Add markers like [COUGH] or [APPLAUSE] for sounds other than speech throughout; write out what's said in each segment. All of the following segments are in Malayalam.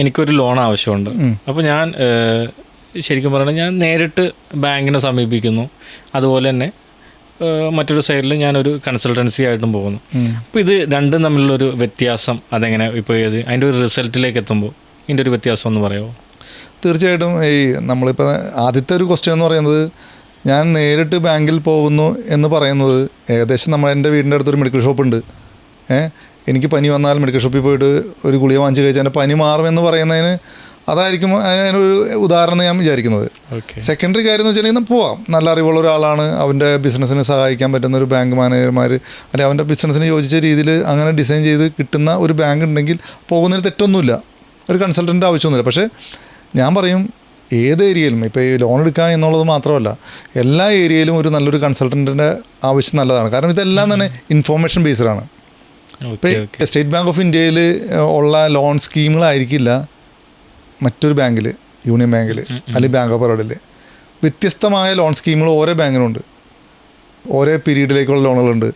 എനിക്കൊരു ലോൺ ആവശ്യമുണ്ട്. അപ്പോൾ ഞാൻ ശരിക്കും പറഞ്ഞാൽ ഞാൻ നേരിട്ട് ബാങ്കിനെ സമീപിക്കുന്നു. അതുപോലെ തന്നെ മറ്റൊരു സൈഡിൽ ഞാനൊരു കൺസൾട്ടൻസി ആയിട്ടും പോകുന്നു. അപ്പോൾ ഇത് രണ്ടും തമ്മിലുള്ളൊരു വ്യത്യാസം അതെങ്ങനെ ഇപ്പോൾ ഏത് അതിന്റെ ഒരു റിസൾട്ടിലേക്ക് എത്തുമ്പോൾ ഇതിന്റെ ഒരു വ്യത്യാസം ഒന്ന് പറയാമോ തീർച്ചയായിട്ടും ഈ നമ്മളിപ്പോൾ ആദ്യത്തെ ഒരു ക്വസ്റ്റ്യൻ എന്ന് പറയുന്നത് ഞാൻ നേരിട്ട് ബാങ്കിൽ പോകുന്നു എന്ന് പറയുന്നത് ഏകദേശം നമ്മൾ എന്റെ വീടിന്റെ അടുത്തൊരു മെഡിക്കൽ ഷോപ്പുണ്ട്. ഏഹ് എനിക്ക് പനി വന്നാൽ മെഡിക്കൽ ഷോപ്പിൽ പോയിട്ട് ഒരു ഗുളിക വാങ്ങിച്ച് കഴിച്ചാൽ എന്റെ പനി മാറുമെന്ന് പറയുന്നതിന് അതായിരിക്കും അതിനൊരു ഉദാഹരണം ഞാൻ വിചാരിക്കുന്നത്. സെക്കൻഡറി കാര്യം എന്ന് വെച്ചിട്ടുണ്ടെങ്കിൽ പോവാം. നല്ല അറിവുള്ള ഒരാളാണ്. അവന്റെ ബിസിനസ്സിനെ സഹായിക്കാൻ പറ്റുന്ന ഒരു ബാങ്ക് മാനേജർമാർ അല്ലെങ്കിൽ അവന്റെ ബിസിനസ്സിന് യോജിച്ച രീതിയിൽ അങ്ങനെ ഡിസൈൻ ചെയ്ത് കിട്ടുന്ന ഒരു ബാങ്ക് ഉണ്ടെങ്കിൽ പോകുന്നതിന് തെറ്റൊന്നുമില്ല. ഒരു കൺസൾട്ടന്റ് ആവശ്യമൊന്നുമില്ല. പക്ഷേ ഞാൻ പറയും ഏത് ഏരിയയിലും ഇപ്പോൾ ഈ ലോൺ എടുക്കുക എന്നുള്ളത് മാത്രമല്ല എല്ലാ ഏരിയയിലും ഒരു നല്ലൊരു കൺസൾട്ടന്റിന്റെ ആവശ്യം നല്ലതാണ്. കാരണം ഇതെല്ലാം തന്നെ ഇൻഫോർമേഷൻ ബേസ്ഡാണ് ഇപ്പോൾ സ്റ്റേറ്റ് ബാങ്ക് ഓഫ് ഇന്ത്യയിൽ ഉള്ള ലോൺ സ്കീമുകളായിരിക്കില്ല മറ്റൊരു ബാങ്കിൽ യൂണിയൻ ബാങ്കിൽ അല്ലെങ്കിൽ ബാങ്ക് ഓഫ് ബറോഡയിൽ വ്യത്യസ്തമായ ലോൺ സ്കീമുകൾ ഓരോ ബാങ്കിനുണ്ട്. ഓരോ പീരീഡിലേക്കുള്ള ലോണുകളുണ്ട്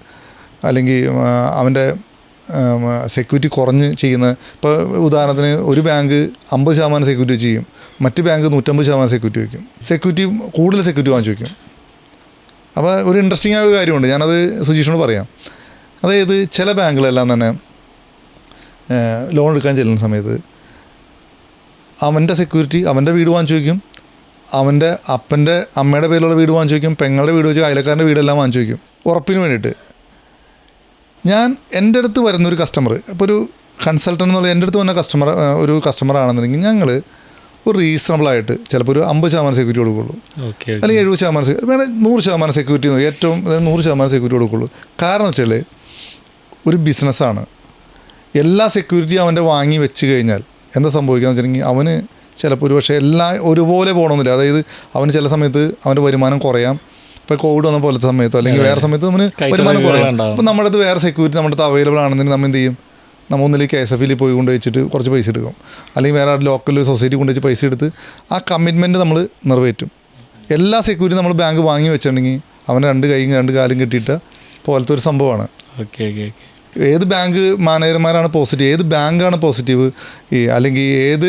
അല്ലെങ്കിൽ അവന്റെ സെക്യൂരിറ്റി കുറഞ്ഞ് ചെയ്യുന്ന ഇപ്പോൾ ഉദാഹരണത്തിന് ഒരു ബാങ്ക് അമ്പത് ശതമാനം സെക്യൂരിറ്റി ചെയ്യും. മറ്റ് ബാങ്ക് നൂറ്റമ്പത് ശതമാനം സെക്യൂരിറ്റി വയ്ക്കും. സെക്യൂരിറ്റി കൂടുതൽ സെക്യൂരിറ്റി വാങ്ങിച്ചു വയ്ക്കും. അപ്പോൾ ഒരു ഇൻട്രസ്റ്റിംഗ് ആയ ഒരു കാര്യമുണ്ട്. ഞാനത് സുജീഷിനോട് പറയാം. അതായത് ചില ബാങ്കുകളെല്ലാം തന്നെ ലോൺ എടുക്കാൻ ചെല്ലുന്ന സമയത്ത് അവന്റെ സെക്യൂരിറ്റി അവന്റെ വീട് വാങ്ങിച്ചു വയ്ക്കും. അവന്റെ അപ്പന്റെ അമ്മയുടെ പേരിലുള്ള വീട് വാങ്ങിച്ചു വയ്ക്കും. പെങ്ങളുടെ വീട് വെച്ച് അയലക്കാരന്റെ വീടെല്ലാം വാങ്ങിച്ചു വയ്ക്കും. ഉറപ്പിന് വേണ്ടിയിട്ട്. ഞാൻ എന്റെ അടുത്ത് വരുന്ന ഒരു കസ്റ്റമർ ഇപ്പോൾ ഒരു കൺസൾട്ടന്റ് എന്നുള്ള എന്റെ അടുത്ത് വന്ന കസ്റ്റമർ ഒരു കസ്റ്റമർ ആണെന്നുണ്ടെങ്കിൽ ഞങ്ങൾ ഒരു റീസണബിളായിട്ട് ചിലപ്പോൾ ഒരു അമ്പത് ശതമാനം സെക്യൂരിറ്റി കൊടുക്കുള്ളൂ. അല്ലെങ്കിൽ എഴുപത് ശതമാനം സെ- വേണേൽ നൂറ് ശതമാനം സെക്യൂരിറ്റി ഏറ്റവും നൂറ് ശതമാനം സെക്യൂരിറ്റി കൊടുക്കുള്ളൂ. കാരണം വെച്ചാൽ ഒരു ബിസിനസ്സാണ് എല്ലാ സെക്യൂരിറ്റിയും അവന്റെ വാങ്ങി വെച്ച് കഴിഞ്ഞാൽ എന്താ സംഭവിക്കുക വെച്ചിട്ടുണ്ടെങ്കിൽ അവന് ചിലപ്പോൾ ഒരു പക്ഷേ എല്ലാ ഒരുപോലെ പോകണമെന്നില്ല. അതായത് അവന് ചില സമയത്ത് അവന്റെ വരുമാനം കുറയാം. ഇപ്പോൾ കോവിഡ് വന്ന പോലത്തെ സമയത്തോ അല്ലെങ്കിൽ വേറെ സമയത്ത് നമ്മൾ വരുമാനം കുറയും. വീടുകളുണ്ടാവും. അപ്പം നമ്മുടെ അടുത്ത് വേറെ സെക്യൂരിറ്റി നമ്മുടെ അടുത്ത് അവൈലബിൾ ആണെന്നുണ്ടെങ്കിൽ നമ്മൾ എന്ത് ചെയ്യും? നമ്മൾ ഒന്നിൽ കെ എസ് എഫിൽ പോയി കൊണ്ട് വെച്ചിട്ട് കുറച്ച് പൈസ എടുക്കും. അല്ലെങ്കിൽ വേറെ ലോക്കൽ സൊസൈറ്റി കൊണ്ട് വെച്ച് പൈസ എടുത്ത് ആ കമ്മിറ്റ്മെന്റ് നമ്മൾ നിറവേറ്റും. എല്ലാ സെക്യൂരിറ്റി നമ്മൾ ബാങ്ക് വാങ്ങി വെച്ചിട്ടുണ്ടെങ്കിൽ അവൻ രണ്ട് കൈയും രണ്ട് കാലും കെട്ടിയിട്ട് പോലത്തെ ഒരു സംഭവമാണ്. ഓക്കെ ഓക്കെ ഓക്കെ ഏത് ബാങ്ക് മാനേജർമാരാണ് പോസിറ്റീവ് ഏത് ബാങ്കാണ് പോസിറ്റീവ് ഈ അല്ലെങ്കിൽ ഏത്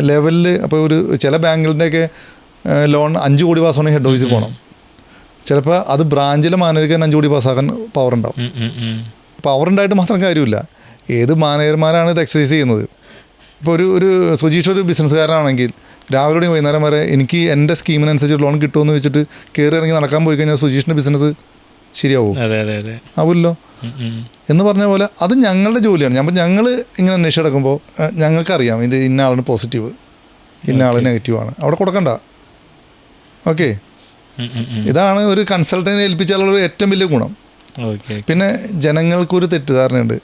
ലെവലിൽ അപ്പോൾ ഒരു ചില ബാങ്കുകളുടെയൊക്കെ ലോൺ അഞ്ച് കോടി മാസമാണ് ഹെഡ് ഓഫീസിൽ പോകണം ചിലപ്പോൾ അത് ബ്രാഞ്ചിലെ മാനേജർക്ക് അഞ്ചു കോടി പാസ്സാക്കാൻ പവർ ഉണ്ടാവും. പവർ ഉണ്ടായിട്ട് മാത്രം കാര്യമില്ല. ഏത് മാനേജർമാരാണ് ഇത് എക്സസൈസ് ചെയ്യുന്നത്? ഇപ്പോൾ ഒരു ഒരു സുജീഷ് ഒരു ബിസിനസ്സുകാരനാണെങ്കിൽ രാവിലെ കൂടി വൈകുന്നേരം വരെ എനിക്ക് എന്റെ സ്കീമിനനുസരിച്ച് ലോൺ കിട്ടുമെന്ന് വെച്ചിട്ട് കയറി ഇറങ്ങി നടക്കാൻ പോയി കഴിഞ്ഞാൽ സുജീഷിന്റെ ബിസിനസ് ശരിയാവും? ആവില്ലല്ലോ. എന്ന് പറഞ്ഞ പോലെ അത് ഞങ്ങളുടെ ജോലിയാണ്. അപ്പം ഞങ്ങൾ ഇങ്ങനെ അന്വേഷിച്ച് നടക്കുമ്പോൾ ഞങ്ങൾക്കറിയാം ഇത് ഇന്ന ആളിന് പോസിറ്റീവ് ഇന്ന ആൾ നെഗറ്റീവാണ് അവിടെ കൊടുക്കണ്ട. ഓക്കെ. ഇതാണ് ഒരു കൺസൾട്ടന്റിനെ ഏൽപ്പിച്ചാലുള്ള ഏറ്റവും വലിയ ഗുണം. പിന്നെ ജനങ്ങൾക്കൊരു തെറ്റിദ്ധാരണയുണ്ട്.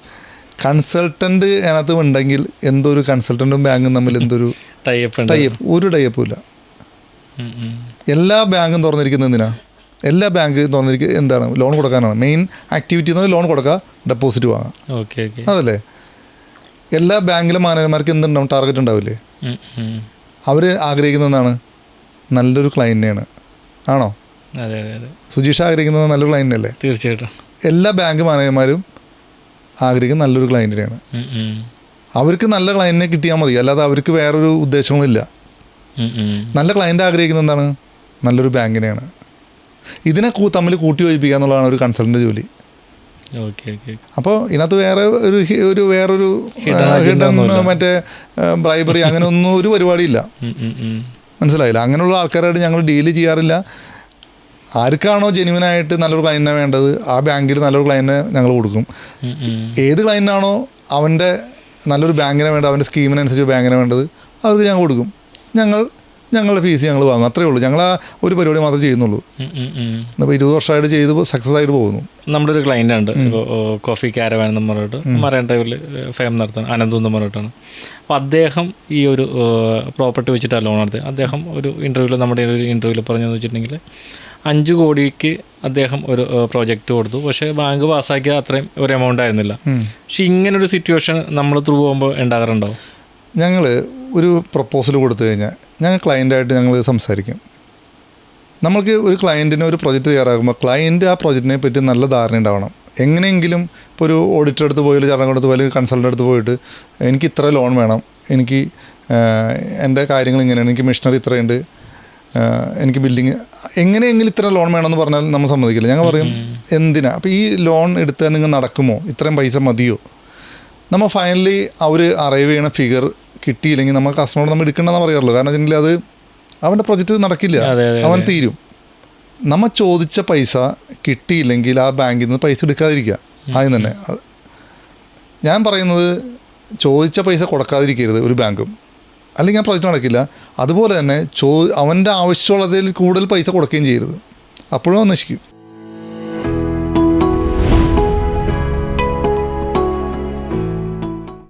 കൺസൾട്ടന്റ് അതിനകത്ത് ഉണ്ടെങ്കിൽ എന്തോ ഒരു കൺസൾട്ടന്റും ബാങ്കും തമ്മിൽ എന്തൊരു [LAUGHS] ടൈപ്പ് ഒരു ടൈപ്പും ഇല്ല. എല്ലാ ബാങ്കും തുറന്നിരിക്കുന്നത് എന്തിനാ? എല്ലാ ബാങ്ക് തുറന്നിരിക്കുക എന്താണ്? ലോൺ കൊടുക്കാനാണ്. മെയിൻ ആക്ടിവിറ്റി എന്ന് പറഞ്ഞാൽ ലോൺ കൊടുക്കുക ഡെപ്പോസിറ്റ് വാങ്ങാം അതല്ലേ? എല്ലാ ബാങ്കിലെ മാനേജർമാർക്ക് എന്തുണ്ടാവും? ടാർഗറ്റ് ഉണ്ടാവില്ലേ. അവർ ആഗ്രഹിക്കുന്ന എന്താണ്? നല്ലൊരു ക്ലയന്റിനെയാണ് ആണോ? അതെ അതെ അതെ. സുജീഷ് ആഗ്രഹിക്കുന്നത് നല്ലൊരു അല്ലേ? തീർച്ചയായിട്ടും. എല്ലാ ബാങ്ക് മാനേജർമാരും ആഗ്രഹിക്കുന്ന നല്ലൊരു ക്ലയന്റിനെയാണ്. അവർക്ക് നല്ല ക്ലയന്റിനെ കിട്ടിയാൽ മതി. അല്ലാതെ അവർക്ക് വേറൊരു ഉദ്ദേശങ്ങളില്ല. നല്ല ക്ലയന്റ് ആഗ്രഹിക്കുന്നത് എന്താണ്? നല്ലൊരു ബാങ്കിനെയാണ് ഇതിനെ തമ്മിൽ കൂട്ടി യോജിപ്പിക്കുക എന്നുള്ളതാണ് ഒരു കൺസൾട്ടന്റ് ജോലി. അപ്പോൾ ഇതിനകത്ത് വേറെ ഒരു ഒരു വേറൊരു ഹിഡൻ. മറ്റേ ബ്രൈബറി അങ്ങനെ ഒന്നും ഒരു പരിപാടിയില്ല. മനസ്സിലായില്ല. അങ്ങനെയുള്ള ആൾക്കാരായിട്ട് ഞങ്ങൾ ഡീൽ ചെയ്യാറില്ല. ആർക്കാണോ ജെനുവിനായിട്ട് നല്ലൊരു ക്ലയന്റിനെ വേണ്ടത് ആ ബാങ്കിൽ നല്ലൊരു ക്ലയന്റിനെ ഞങ്ങൾ കൊടുക്കും. ഏത് ക്ലയന്റാണോ അവന്റെ നല്ലൊരു ബാങ്കിനെ വേണ്ടത് അവന്റെ സ്കീമിനനുസരിച്ച് ബാങ്കിനെ വേണ്ടത് അവർക്ക് ഞങ്ങൾ കൊടുക്കും. ഞങ്ങൾ ഞങ്ങളുടെ ഫീസ് ഞങ്ങൾ വാങ്ങും. അത്രേ ഉള്ളൂ. ഞങ്ങൾ ആ ഒരു പരിപാടി മാത്രമേ ചെയ്യുന്നുള്ളൂ. അപ്പോൾ ഇരുപത് വർഷമായിട്ട് ചെയ്ത് സക്സസ് ആയിട്ട് പോകുന്നു. നമ്മുടെ ഒരു ക്ലൈന്റ് ഉണ്ട് കോഫി കാരവാൻ എന്ന് പറഞ്ഞിട്ട് മറൈൻ ഡ്രൈവിൽ ഫേം നടത്തുന്നത് അനന്തു എന്ന് പറഞ്ഞിട്ടാണ്. അപ്പോൾ അദ്ദേഹം ഈ ഒരു പ്രോപ്പർട്ടി വെച്ചിട്ടാണ് ലോൺ നടത്തിയത് അദ്ദേഹം ഒരു ഇന്റർവ്യൂവിൽ നമ്മുടെ ഒരു ഇന്റർവ്യൂവിൽ പറഞ്ഞതെന്ന് വെച്ചിട്ടുണ്ടെങ്കിൽ അഞ്ച് കോടിക്ക് അദ്ദേഹം ഒരു പ്രോജക്റ്റ് കൊടുത്തു. പക്ഷേ ബാങ്ക് പാസ്സാക്കിയ അത്രയും ഒരു എമൗണ്ട് ആയിരുന്നില്ല. പക്ഷേ പക്ഷെ ഇങ്ങനൊരു സിറ്റുവേഷൻ നമ്മൾ ത്രൂ പോകുമ്പോൾ ഉണ്ടാകാറുണ്ടാവും ഞങ്ങൾ ഒരു പ്രപ്പോസൽ കൊടുത്തു കഴിഞ്ഞാൽ ഞങ്ങൾ ക്ലയന്റായിട്ട് ഞങ്ങൾ സംസാരിക്കും. നമ്മൾക്ക് ഒരു ക്ലയന്റിന് ഒരു പ്രൊജക്റ്റ് തയ്യാറാകുമ്പോൾ ക്ലയന്റ് ആ പ്രൊജക്റ്റിനെ പറ്റി നല്ല ധാരണ ഉണ്ടാവണം. എങ്ങനെയെങ്കിലും ഇപ്പോൾ ഒരു ഓഡിറ്റർ അടുത്ത് പോയി ചടങ്ങ് അടുത്ത് പോയി കൺസൾട്ടന്റ് അടുത്ത് പോയിട്ട് എനിക്ക് ഇത്ര ലോൺ വേണം എനിക്ക് എന്റെ കാര്യങ്ങൾ ഇങ്ങനെയാണ് എനിക്ക് മെഷീനറി ഇത്രയുണ്ട് എനിക്ക് ബിൽഡിങ് എങ്ങനെയെങ്കിലും ഇത്ര ലോൺ വേണമെന്ന് പറഞ്ഞാൽ നമ്മൾ സമ്മതിക്കില്ല. ഞങ്ങൾ പറയും എന്തിനാ? അപ്പോൾ ഈ ലോൺ എടുത്താൽ നിങ്ങൾ നടക്കുമോ? ഇത്രയും പൈസ മതിയോ? നമ്മൾ ഫൈനലി അവർ അറൈവ് ചെയ്യണ ഫിഗർ കിട്ടിയില്ലെങ്കിൽ നമ്മൾ കസ്റ്റമറോട് നമ്മൾ എടുക്കണമെന്ന് പറയാറുള്ളൂ. കാരണം വെച്ചിട്ടുണ്ടെങ്കിൽ അത് അവന്റെ പ്രൊജക്റ്റ് നടക്കില്ല. അവൻ തീരും. നമ്മൾ ചോദിച്ച പൈസ കിട്ടിയില്ലെങ്കിൽ ആ ബാങ്കിൽ നിന്ന് പൈസ എടുക്കാതിരിക്കുക. ആദ്യം തന്നെ. ഞാൻ പറയുന്നത് ചോദിച്ച പൈസ കൊടുക്കാതിരിക്കരുത് ഒരു ബാങ്കും. അല്ലെങ്കിൽ ആ പ്രൊജക്റ്റ് നടക്കില്ല. അതുപോലെ തന്നെ ചോ അവന്റെ ആവശ്യമുള്ളതിൽ കൂടുതൽ പൈസ കൊടുക്കുകയും ചെയ്യരുത്. അപ്പോഴും നശിക്കും.